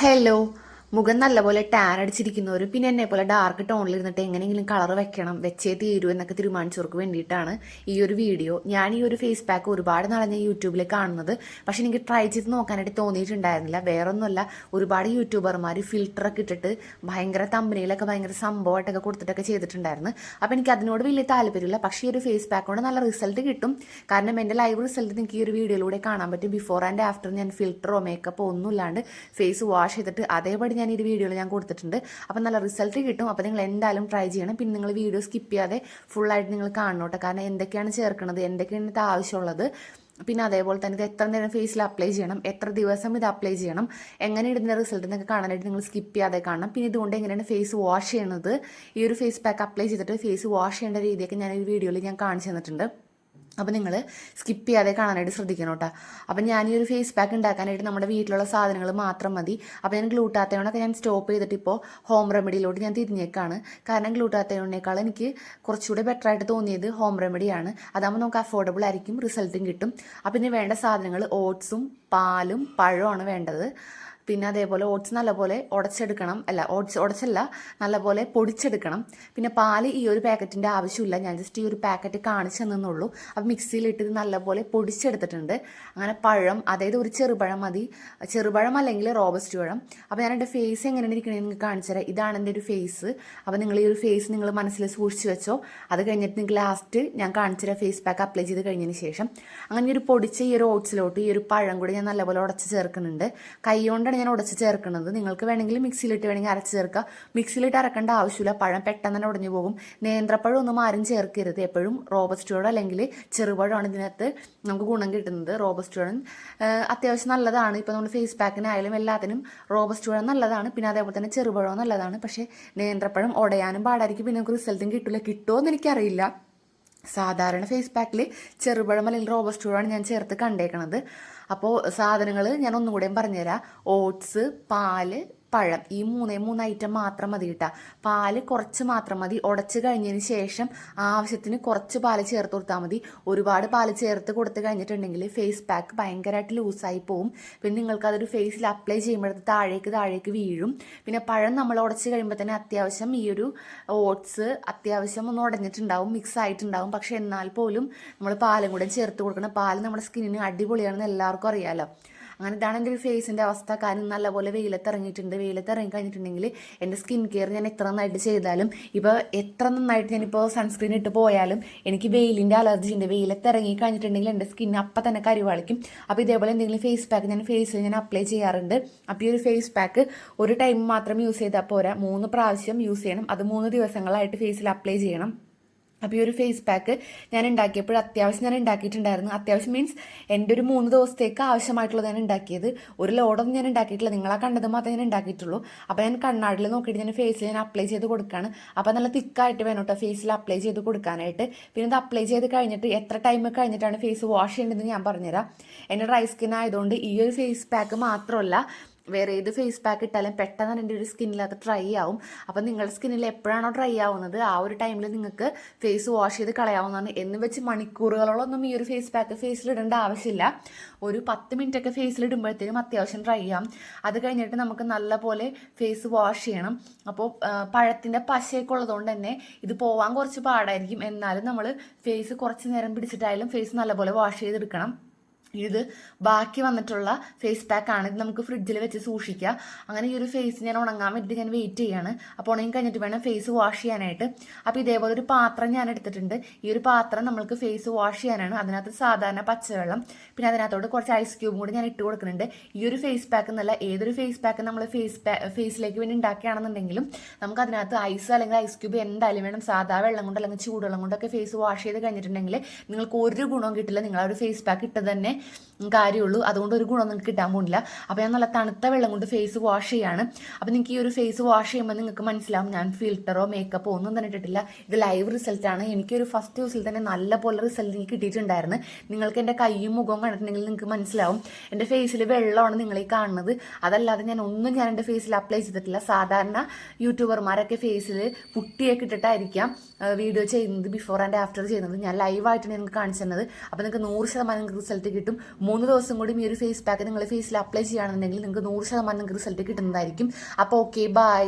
Hello. മുഖം നല്ലപോലെ tan അടിച്ചിരിക്കുന്നവരും പിന്നെ എന്നെ പോലെ ഡാർക്ക് ടോണിൽ ഇരുന്നിട്ട് എങ്ങനെയെങ്കിലും കളർ വെക്കണം വെച്ചേ തീരൂ എന്നൊക്കെ തീരുമാനിച്ചവർക്ക് വേണ്ടിയിട്ടാണ് ഈ ഒരു വീഡിയോ ഞാൻ ഈ ഒരു ഫേസ് പാക്ക് ഒരുപാട് നാളെ ഞാൻ യൂട്യൂബിൽ കാണുന്നത്. പക്ഷെ എനിക്ക് ട്രൈ ചെയ്ത് നോക്കാനായിട്ട് തോന്നിയിട്ടുണ്ടായിരുന്നില്ല. വേറൊന്നുമല്ല ഒരുപാട് യൂട്യൂബർമാർ ഫിൽറ്ററൊക്കെ ഇട്ടിട്ട് ഭയങ്കര തമ്പനിയിലൊക്കെ ഭയങ്കര സംഭവമായിട്ടൊക്കെ കൊടുത്തിട്ടൊക്കെ ചെയ്തിട്ടുണ്ടായിരുന്നു. അപ്പോൾ എനിക്ക് അതിനോട് വലിയ താല്പര്യമില്ല. പക്ഷേ ഈ ഒരു ഫേസ് പാക്ക് കൊണ്ട് നല്ല റിസൾട്ട് കിട്ടും. കാരണം എന്റെ ലൈവ് റിസൾട്ട് നിങ്ങൾക്ക് ഈ ഒരു വീഡിയോയിലൂടെ കാണാൻ പറ്റും. ബിഫോർ ആൻഡ് ആഫ്റ്റർ ഞാൻ ഫിൽറ്ററോ മേക്കപ്പോ ഒന്നും ഇല്ലാണ്ട് ഫേസ് വാഷ് ചെയ്തിട്ട് അതേപടി ഞാൻ ഇത് വീഡിയോയിൽ ഞാൻ കൊടുത്തിട്ടുണ്ട്. അപ്പോൾ നല്ല റിസൾട്ട് കിട്ടും. അപ്പോൾ നിങ്ങൾ എന്തായാലും ട്രൈ ചെയ്യണം. പിന്നെ നിങ്ങൾ വീഡിയോ സ്കിപ്പ് ചെയ്യാതെ ഫുള്ളായിട്ട് നിങ്ങൾ കാണണോട്ടെ കാരണം എന്തൊക്കെയാണ് ചേർക്കുന്നത് എന്തൊക്കെയാണ് ഇത് ആവശ്യമുള്ളത്. പിന്നെ അതേപോലെ തന്നെ ഇത് എത്ര നേരം ഫേസിൽ അപ്ലൈ ചെയ്യണം എത്ര ദിവസം ഇത് അപ്ലൈ ചെയ്യണം എങ്ങനെ ഇതിന്റെ റിസൾട്ട് എന്നൊക്കെ കാണാനായിട്ട് നിങ്ങൾ സ്കിപ്പ് ചെയ്യാതെ കാണണം. പിന്നെ ഇതുകൊണ്ട് എങ്ങനെയാണ് ഫേസ് വാഷ് ചെയ്യുന്നത് ഈ ഒരു ഫേസ് പാക്ക് അപ്ലൈ ചെയ്തിട്ട് ഫേസ് വാഷ് ചെയ്യേണ്ട രീതിയൊക്കെ ഞാൻ ഈ വീഡിയോയിൽ ഞാൻ കാണിച്ചു തന്നിട്ടുണ്ട്. അപ്പോൾ നിങ്ങൾ സ്കിപ്പ് ചെയ്യാതെ കാണാനായിട്ട് ശ്രദ്ധിക്കണം കേട്ടോ അപ്പം ഞാൻ ഈ ഒരു ഫേസ് പാക്ക് ഉണ്ടാക്കാനായിട്ട് നമ്മുടെ വീട്ടിലുള്ള സാധനങ്ങൾ മാത്രം മതി. അപ്പോൾ ഞാൻ ഗ്ലൂട്ടാത്തയോണൊക്കെ ഞാൻ സ്റ്റോപ്പ് ചെയ്തിട്ട് ഇപ്പോൾ ഹോം റെമഡിയിലോട്ട് ഞാൻ തിരിഞ്ഞേക്കാണ്. കാരണം ഗ്ലൂട്ടാത്തയോണേക്കാൾ എനിക്ക് കുറച്ചുകൂടെ ബെറ്റർ ആയിട്ട് തോന്നിയത് ഹോം റെമഡിയാണ് അതാകുമ്പോൾ നമുക്ക് അഫോർഡബിൾ ആയിരിക്കും റിസൾട്ടും കിട്ടും. അപ്പം ഇനി വേണ്ട സാധനങ്ങൾ ഓട്സും പാലും പഴമാണ് വേണ്ടത്. പിന്നെ അതേപോലെ ഓട്സ് നല്ലപോലെ ഉടച്ചെടുക്കണം. അല്ല ഓട്സ് ഉടച്ചല്ല നല്ലപോലെ പൊടിച്ചെടുക്കണം. പിന്നെ പാൽ ഈ ഒരു പാക്കറ്റിന്റെ ആവശ്യമില്ല. ഞാൻ ജസ്റ്റ് ഈ ഒരു പാക്കറ്റ് കാണിച്ചു തന്നുള്ളൂ അപ്പോൾ മിക്സിയിലിട്ട് നല്ലപോലെ പൊടിച്ചെടുത്തിട്ടുണ്ട്. അങ്ങനെ പഴം അതായത് ഒരു ചെറുപഴം മതി. ചെറുപഴം അല്ലെങ്കിൽ റോബസ്റ്റ് പഴം. അപ്പോൾ ഞാൻ എന്റെ ഫേസ് എങ്ങനെയാണ് ഇരിക്കണേ നിങ്ങൾക്ക് കാണിച്ചു തരാം. ഇതാണ് എന്റെ ഒരു ഫേസ് അപ്പോൾ നിങ്ങൾ ഈ ഒരു ഫേസ് നിങ്ങൾ മനസ്സിൽ സൂക്ഷിച്ചു വെച്ചോ. അത് കഴിഞ്ഞിട്ട് നിങ്ങൾക്ക് ലാസ്റ്റ് ഞാൻ കാണിച്ചു തരാം ഫേസ് പാക്ക് അപ്ലൈ ചെയ്ത് കഴിഞ്ഞതിന് ശേഷം. അങ്ങനെ ഒരു പൊടിച്ച ഈ ഒരു ഓട്സിലോട്ട് ഈ ഒരു പഴം കൂടി ഞാൻ നല്ലപോലെ ഉടച്ച് ചേർക്കുന്നുണ്ട്. കൈ കൊണ്ടാണ് ഞാൻ ഉടച്ച് ചേർക്കുന്നത് നിങ്ങൾക്ക് വേണമെങ്കിൽ മിക്സിയിലിട്ട് വേണമെങ്കിൽ അരച്ച് ചേർക്കുക മിക്സിയിലിട്ട് അരക്കേണ്ട ആവശ്യമില്ല. പഴം പെട്ടെന്ന് തന്നെ ഉടഞ്ഞു പോകും. നേന്ത്രപ്പഴം ഒന്നും ആരും ചേർക്കരുത്. എപ്പോഴും റോബസ്റ്റോട് അല്ലെങ്കിൽ ചെറുപഴമാണ് ഇതിനകത്ത് നമുക്ക് ഗുണം കിട്ടുന്നത്. റോബസ്റ്റോടൻ അത്യാവശ്യം നല്ലതാണ്. ഇപ്പോൾ നമ്മൾ ഫേസ് പാക്കിനായാലും എല്ലാത്തിനും റോബസ്റ്റോടൻ നല്ലതാണ്. പിന്നെ അതേപോലെ തന്നെ ചെറുപഴവും നല്ലതാണ്. പക്ഷേ നേന്ത്രപ്പഴം ഉടയാനും പാടായിരിക്കും പിന്നെ നമുക്ക് റിസൾട്ടും കിട്ടില്ല കിട്ടുമോ എന്ന് എനിക്കറിയില്ല. സാധാരണ ഫേസ് പാക്കിൽ ചെറുപഴം അല്ലെങ്കിൽ റോബസ്റ്റോളാണ് ഞാൻ ചേർത്ത് കണ്ടേക്കണത്. അപ്പോൾ സാധനങ്ങൾ ഞാൻ ഒന്നും കൂടെയും പറഞ്ഞുതരാം. ഓട്സ് പാൽ പഴം. ഈ മൂന്നേ മൂന്ന് ഐറ്റം മാത്രം മതി കേട്ടോ പാൽ കുറച്ച് മാത്രം മതി. ഉടച്ച് കഴിഞ്ഞതിന് ശേഷം ആവശ്യത്തിന് കുറച്ച് പാൽ ചേർത്ത് കൊടുത്താൽ മതി. ഒരുപാട് പാൽ ചേർത്ത് കൊടുത്ത് കഴിഞ്ഞിട്ടുണ്ടെങ്കിൽ ഫേസ് പാക്ക് ഭയങ്കരമായിട്ട് ലൂസായി പോവും. പിന്നെ നിങ്ങൾക്ക് അതൊരു ഫേസിൽ അപ്ലൈ ചെയ്യുമ്പോഴത്തെ താഴേക്ക് താഴേക്ക് വീഴും. പിന്നെ പഴം നമ്മൾ ഉടച്ച് കഴിയുമ്പോൾ തന്നെ അത്യാവശ്യം ഈ ഒരു ഓട്സ് അത്യാവശ്യം ഒന്ന് ഉടഞ്ഞിട്ടുണ്ടാവും മിക്സ് ആയിട്ടുണ്ടാവും. പക്ഷെ എന്നാൽ പോലും നമ്മൾ പാലും കൂടെ ചേർത്ത് കൊടുക്കണം പാൽ നമ്മുടെ സ്കിന്നിന് അടിപൊളിയാണെന്ന് എല്ലാവർക്കും അറിയാമല്ലോ അങ്ങനെ ഇതാണ് എന്റെ ഒരു ഫേസിന്റെ അവസ്ഥ. കാരണം നല്ലപോലെ വെയിലത്ത് ഇറങ്ങിയിട്ടുണ്ട്. വെയിലത്ത് ഇറങ്ങി കഴിഞ്ഞിട്ടുണ്ടെങ്കിൽ എന്റെ സ്കിൻ കെയർ ഞാൻ എത്ര നന്നായിട്ട് ചെയ്താലും ഇപ്പോൾ എത്ര നന്നായിട്ട് ഞാനിപ്പോൾ സൺസ്ക്രീൻ ഇട്ട് പോയാലും എനിക്ക് വെയിലിന്റെ അലർജി ഉണ്ട്. വെയിലത്ത് ഇറങ്ങി കഴിഞ്ഞിട്ടുണ്ടെങ്കിൽ എന്റെ സ്കിൻ അപ്പം തന്നെ കരുവാളിക്കും. അപ്പോൾ ഇതേപോലെ എന്തെങ്കിലും ഫേസ് പാക്ക് ഞാൻ ഫേസിൽ ഞാൻ അപ്ലൈ ചെയ്യാറുണ്ട്. അപ്പോൾ ഈ ഒരു ഫേസ് പാക്ക് ഒരു ടൈം മാത്രം യൂസ് ചെയ്താൽ പോരാ. മൂന്ന് പ്രാവശ്യം യൂസ് ചെയ്യണം. അത് മൂന്ന് ദിവസങ്ങളായിട്ട് ഫേസിൽ അപ്ലൈ ചെയ്യണം. അപ്പോൾ ഈ ഒരു ഫേസ് പാക്ക് ഞാൻ ഉണ്ടാക്കിയപ്പോൾ അത്യാവശ്യം ഞാൻ ഉണ്ടാക്കിയിട്ടുണ്ടായിരുന്നു അത്യാവശ്യം മീൻസ് എന്റെ ഒരു മൂന്ന് ദിവസത്തേക്ക് ആവശ്യമായിട്ടുള്ളത് ഞാൻ ഉണ്ടാക്കിയത് ഒരു ലോഡൊന്നും ഞാൻ ഉണ്ടാക്കിയിട്ടില്ല നിങ്ങളാ കണ്ടത് മാത്രമേ ഞാൻ ഉണ്ടാക്കിയിട്ടുള്ളൂ അപ്പോൾ ഞാൻ കണ്ണാടിൽ നോക്കിയിട്ട് ഞാൻ ഫേസിൽ ഞാൻ അപ്ലൈ ചെയ്ത് കൊടുക്കുകയാണ് അപ്പോൾ നല്ല തിക്കായിട്ട് വേണം കേട്ടോ ഫേസിൽ അപ്ലൈ ചെയ്ത് കൊടുക്കാനായിട്ട്. പിന്നെ ഇത് അപ്ലൈ ചെയ്ത് കഴിഞ്ഞിട്ട് എത്ര ടൈം കഴിഞ്ഞിട്ടാണ് ഫേസ് വാഷ് ചെയ്യേണ്ടതെന്ന് ഞാൻ പറഞ്ഞുതരാം. എന്റെ ഡ്രൈ സ്കിൻ ആയതുകൊണ്ട് ഈ ഒരു ഫേസ് പാക്ക് മാത്രമല്ല വേറെ ഏത് ഫേസ് പാക്ക് ഇട്ടാലും പെട്ടെന്ന് എന്റെ ഒരു സ്കിന്നിൽ അത് ഡ്രൈ ആവും. അപ്പം നിങ്ങളുടെ സ്കിന്നിൽ എപ്പോഴാണോ ഡ്രൈ ആവുന്നത് ആ ഒരു ടൈമിൽ നിങ്ങൾക്ക് ഫേസ് വാഷ് ചെയ്ത് കളയാവുന്നതാണ്. എന്ന് വെച്ച് മണിക്കൂറുകളോളൊന്നും ഈ ഒരു ഫേസ് പാക്ക് ഫേസിൽ ഇടേണ്ട ആവശ്യമില്ല. ഒരു പത്ത് മിനിറ്റ് ഒക്കെ ഫേസിൽ ഇടുമ്പോഴത്തേക്കും അത്യാവശ്യം ഡ്രൈ ആവും. അത് കഴിഞ്ഞിട്ട് നമുക്ക് നല്ലപോലെ ഫേസ് വാഷ് ചെയ്യണം. അപ്പോൾ പഴത്തിന്റെ പശയൊക്കെ ഉള്ളതുകൊണ്ട് തന്നെ ഇത് പോവാൻ കുറച്ച് പാടായിരിക്കും. എന്നാലും നമ്മൾ ഫേസ് കുറച്ച് നേരം പിടിച്ചിട്ടായാലും ഫേസ് നല്ലപോലെ വാഷ് ചെയ്തെടുക്കണം. ഇത് ബാക്കി വന്നിട്ടുള്ള ഫേസ് പാക്ക് ആണ്. ഇത് നമുക്ക് ഫ്രിഡ്ജിൽ വെച്ച് സൂക്ഷിക്കാം. അങ്ങനെ ഈ ഒരു ഫേസ് ഞാൻ ഉണങ്ങാൻ വേണ്ടിയിട്ട് ഞാൻ വെയിറ്റ് ചെയ്യാണ്. അപ്പോൾ ഉണങ്ങി കഴിഞ്ഞിട്ട് വേണം ഫേസ് വാഷ് ചെയ്യാനായിട്ട്. അപ്പോൾ ഇതേപോലെ ഒരു പാത്രം ഞാൻ എടുത്തിട്ടുണ്ട്. ഈ ഒരു പാത്രം നമുക്ക് ഫേസ് വാഷ് ചെയ്യാനാണ്. അതിനകത്ത് സാധാരണ പച്ചവെള്ളം പിന്നെ അതിനകത്തോട് കുറച്ച് ഐസ് ക്യൂബും കൂടി ഞാൻ ഇട്ട് കൊടുക്കുന്നുണ്ട്. ഈ ഒരു ഫേസ് പാക്ക് എന്നല്ല ഏതൊരു ഫേസ് പാക്ക് നമ്മൾ ഫേസ് ഫേസിലേക്ക് വേണ്ടി ഉണ്ടാക്കുകയാണെന്നുണ്ടെങ്കിലും നമുക്ക് അതിനകത്ത് ഐസ് അല്ലെങ്കിൽ ഐസ് ക്യൂബ് എന്തായാലും വേണം. സാധാ വെള്ളം കൊണ്ട് അല്ലെങ്കിൽ ചൂടുവെള്ളം കൊണ്ടൊക്കെ ഫേസ് വാഷ് ചെയ്ത് കഴിഞ്ഞിട്ടുണ്ടെങ്കിൽ നിങ്ങൾക്ക് ഒരു ഗുണവും കിട്ടില്ല. നിങ്ങൾ ആ ഒരു ഫേസ് പാക്ക് ഇട്ട് തന്നെ കാര്യമുള്ളൂ. അതുകൊണ്ട് ഒരു ഗുണം നിങ്ങൾക്ക് കിട്ടാൻ പോകുന്നില്ല. അപ്പോൾ ഞാൻ നല്ല തണുത്ത വെള്ളം കൊണ്ട് ഫേസ് വാഷ് ചെയ്യാണ്. അപ്പോൾ നിങ്ങൾക്ക് ഈ ഒരു ഫേസ് വാഷ് ചെയ്യുമ്പോൾ നിങ്ങൾക്ക് മനസ്സിലാവും ഞാൻ ഫിൽറ്ററോ മേക്കപ്പോ ഒന്നും തന്നെ ഇട്ടിട്ടില്ല. ഇത് ലൈവ് റിസൾട്ടാണ് എനിക്കൊരു ഫസ്റ്റ് യൂസിൽ തന്നെ നല്ല പോലെ റിസൾട്ട് എനിക്ക് കിട്ടിയിട്ടുണ്ടായിരുന്നു. നിങ്ങൾക്ക് എന്റെ കൈയും മുഖവും കണ്ടിട്ടുണ്ടെങ്കിൽ നിങ്ങൾക്ക് മനസ്സിലാവും. എന്റെ ഫേസിൽ വെള്ളമാണ് നിങ്ങൾ ഈ കാണുന്നത്. അതല്ലാതെ ഞാൻ ഒന്നും ഞാൻ എന്റെ ഫേസിൽ അപ്ലൈ ചെയ്തിട്ടില്ല. സാധാരണ യൂട്യൂബർമാരൊക്കെ ഫേസിൽ പുട്ടിയൊക്കെ ഇട്ടിട്ടായിരിക്കാം വീഡിയോ ചെയ്യുന്നത് ബിഫോർ ആൻഡ് ആഫ്റ്റർ ചെയ്യുന്നത്. ഞാൻ ലൈവായിട്ട് നിങ്ങൾക്ക് കാണിച്ചു തന്നത്. അപ്പോൾ നിങ്ങൾക്ക് നൂറ് ശതമാനം റിസൾട്ട് കിട്ടും. മൂന്ന് ദിവസം കൂടി ഈ ഒരു ഫേസ് പാക്ക് നിങ്ങൾ ഫേസിൽ അപ്ലൈ ചെയ്യുകയാണെന്നുണ്ടെങ്കിൽ നിങ്ങൾക്ക് നൂറ് ശതമാനം നിങ്ങൾക്ക് റിസൾട്ട് കിട്ടുന്നതായിരിക്കും. അപ്പോൾ ഓക്കെ ബൈ